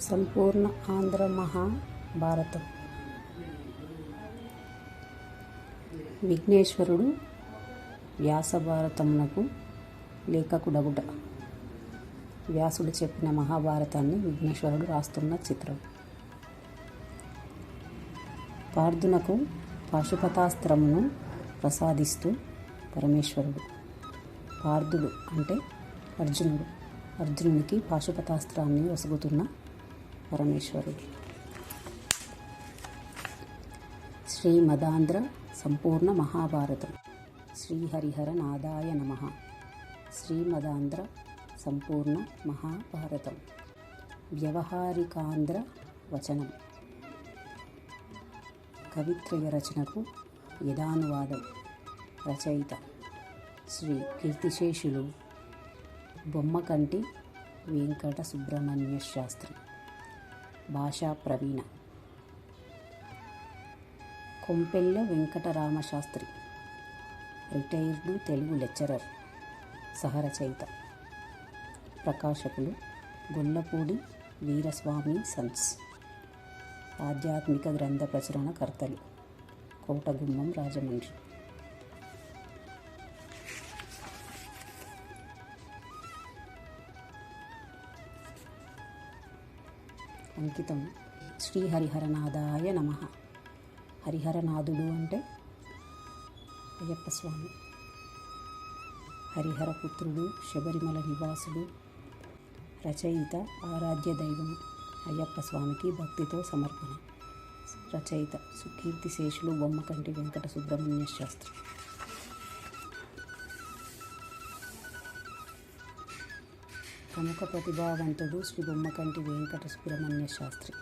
సంపూర్ణ ఆంధ్ర మహాభారతం విఘ్నేశ్వరుడు వ్యాసభారతమునకు లేఖకుడగుట. వ్యాసుడు చెప్పిన మహాభారతాన్ని విఘ్నేశ్వరుడు రాస్తున్న చిత్రం. పార్థునకు పాశుపతాస్త్రమును ప్రసాదిస్తూ పరమేశ్వరుడు. పార్థుడు అంటే అర్జునుడు. అర్జునునికి పాశుపతాస్త్రాన్ని వసుగుతున్న పరమేశ్వరుడు. శ్రీమదాంధ్ర సంపూర్ణ మహాభారతం. శ్రీహరిహర నాదాయ నమ. శ్రీమదాంధ్ర సంపూర్ణ మహాభారతం. వ్యవహారికాంధ్ర వచనం. కవిత్రయ రచనకు యదానువాదం. రచయిత శ్రీ కీర్తిశేషులు బొమ్మకంటి వెంకట సుబ్రహ్మణ్య శాస్త్రి. భాషా ప్రవీణ. కొంపెల్ల వెంకటరామ శాస్త్రి రిటైర్డ్ తెలుగు లెక్చరర్ సహరచయిత. ప్రకాశకులు గొల్లపూడి వీరస్వామి సన్స్. ఆధ్యాత్మిక గ్రంథ ప్రచురణకర్తలు కోటగుమ్మం రాజమండ్రి. అంకితం. శ్రీ హరిహరనాథాయ నమ. హరిహరనాథుడు అంటే అయ్యప్ప స్వామి హరిహర పుత్రుడు శబరిమల నివాసుడు రచయిత ఆరాధ్య దైవం అయ్యప్ప స్వామికి భక్తితో సమర్పణ. రచయిత సుకీర్తి శేషులు బొమ్మకంటి వెంకట సుబ్రహ్మణ్య శాస్త్రి. ప్రముఖ ప్రతిభావంతుడు శ్రీ బొమ్మకంటి వెంకట సుబ్రహ్మణ్య శాస్త్రి.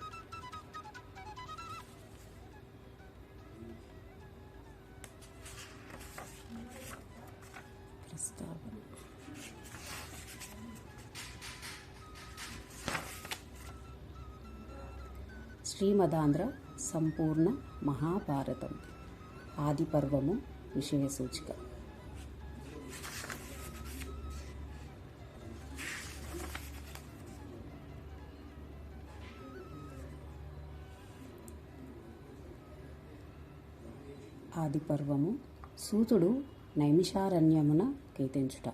ప్రస్తావన. శ్రీమదాంధ్ర సంపూర్ణ మహాభారతం. ఆది పర్వము విషయ సూచిక. ఆది పర్వము సూతుడు నైమిషారణ్యమున కీర్తించుట